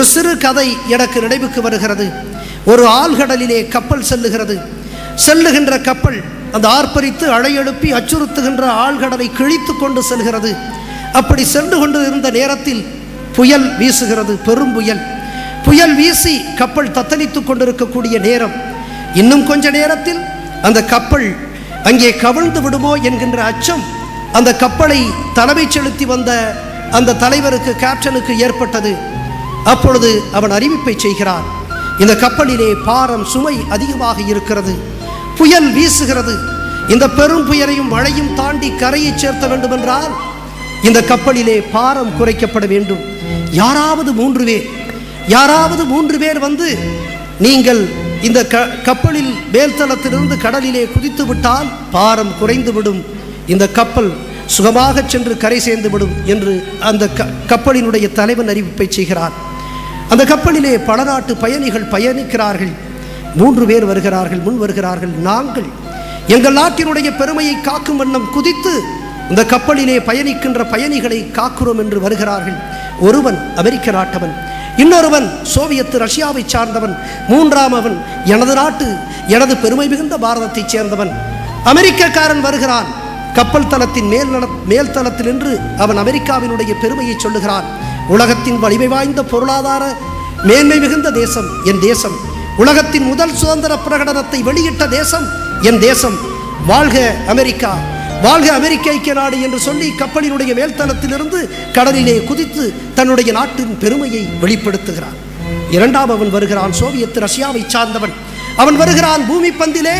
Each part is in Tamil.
ஒரு சிறு கதை எனக்கு நினைவுக்கு வருகிறது. ஒரு ஆழ்கடலிலே கப்பல் செல்லுகிறது. செல்லுகின்ற கப்பல் அந்த ஆர்ப்பரித்து அலையெழுப்பி அச்சுறுத்துகின்ற ஆழ்கடலை கிழித்து கொண்டு செல்கிறது. அப்படி சென்று கொண்டு இருந்த நேரத்தில் புயல் வீசுகிறது பெரும் புயல். புயல் வீசி கப்பல் தத்தளித்து கொண்டிருக்கக்கூடிய நேரம். இன்னும் கொஞ்ச நேரத்தில் அந்த கப்பல் அங்கே கவிழ்ந்து விடுமோ என்கின்ற அச்சம் அந்த கப்பலை தலைமை செலுத்தி வந்த அந்த தலைவருக்கு கேப்டனுக்கு ஏற்பட்டது. அப்பொழுது அவன் அறிவிப்பை செய்கிறான். இந்த கப்பலிலே பாரம் சுமை அதிகமாக இருக்கிறது. புயல் வீசுகிறது. இந்த பெரும் புயலையும் மழையும் தாண்டி கரையை சேர்த்த வேண்டுமென்றால் இந்த கப்பலிலே பாரம் குறைக்கப்பட வேண்டும். யாராவது மூன்று பேர் யாராவது மூன்று பேர் வந்து நீங்கள் இந்த க கப்பலில் மேல்தளத்திலிருந்து கடலிலே குதித்து விட்டால் பாரம் குறைந்துவிடும் இந்த கப்பல் சுகமாக சென்று கரை சேர்ந்துவிடும் என்று அந்த க கப்பலினுடைய தலைவன் அறிவிப்பை செய்கிறார் அந்த கப்பலிலே பல நாட்டு பயணிகள் பயணிக்கிறார்கள். மூன்று பேர் வருகிறார்கள் முன் வருகிறார்கள். நாங்கள் எங்கள் நாட்டினுடைய பெருமையை காக்கும் வண்ணம் குதித்து இந்த கப்பலிலே பயணிக்கின்ற பயணிகளை காக்கிறோம் என்று வருகிறார்கள். ஒருவன் அமெரிக்க நாட்டவன் இன்னொருவன் சோவியத் ரஷ்யாவை சார்ந்தவன் மூன்றாம் அவன் எனது நாட்டு எனது பெருமை மிகுந்த பாரதத்தைச் சேர்ந்தவன். அமெரிக்கக்காரன் வருகிறான். கப்பல் தளத்தின் மேல் நல மேல் தளத்தில் நின்று அவன் அமெரிக்காவினுடைய பெருமையை சொல்லுகிறான். உலகத்தின் வலிமை வாய்ந்த பொருளாதார மேன்மை மிகுந்த தேசம் என் தேசம். உலகத்தின் முதல் சுதந்திர பிரகடனத்தை வெளியிட்ட தேசம் என் தேசம். வாழ்க அமெரிக்கா. வாழ்க அமெரிக்க ஐக்கிய நாடு என்று சொல்லி கப்பலினுடைய மேல்தளத்திலிருந்து கடலிலே குதித்து தன்னுடைய நாட்டின் பெருமையை வெளிப்படுத்துகிறான். இரண்டாம் அவன் வருகிறான் சோவியத் ரஷ்யாவை சார்ந்தவன். அவன் வருகிறான் பூமி பந்திலே.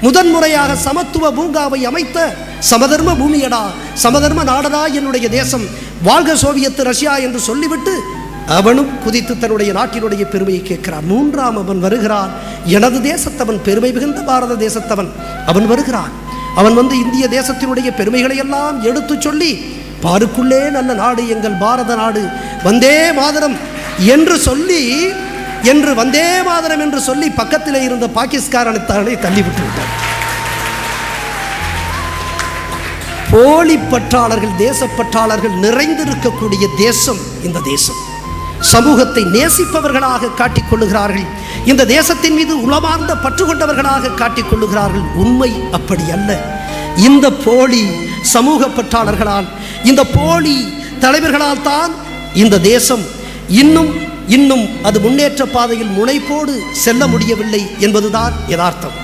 முதன்முறையாக சமத்துவ பூங்காவை அமைத்த சமதர்ம பூமியடா சமதர்ம நாடடா என்னுடைய தேசம். வாழ்க சோவியத் ரஷ்யா என்று சொல்லிவிட்டு அவனும் குதித்து தன்னுடைய நாட்டினுடைய பெருமையை கேட்கிறான். மூன்றாம் அவன் வருகிறான். எனது தேசத்தவன் பெருமை மிகுந்த பாரத தேசத்தவன். அவன் வருகிறான். அவன் வந்து இந்திய தேசத்தினுடைய பெருமைகளை எல்லாம் எடுத்துச் சொல்லி பாருக்குள்ளே நல்ல நாடு எங்கள் பாரத நாடு. வந்தே மாதரம் என்று சொல்லி என்று வந்தே மாதரம் என்று சொல்லி பக்கத்தில் இருந்த பாகிஸ்தானத்தானை தள்ளிவிட்டு விட்டார் போலி பற்றாளர்கள் தேசப்பற்றாளர்கள் நிறைந்திருக்கக்கூடிய தேசம் இந்த தேசம். சமூகத்தை நேசிப்பவர்களாக காட்டிக் கொள்ளுகிறார்கள். இந்த தேசத்தின் மீது உளமார்ந்த பற்று கொண்டவர்களாக காட்டிக் கொள்ளுகிறார்கள். உண்மை அப்படி அல்ல. இந்த போலி சமூக பற்றாளர்களால் இந்த போலி தலைவர்களால் தான் இந்த தேசம் இன்னும் இன்னும் அது முன்னேற்ற பாதையில் முனைப்போடு செல்ல முடியவில்லை என்பதுதான் யதார்த்தம்.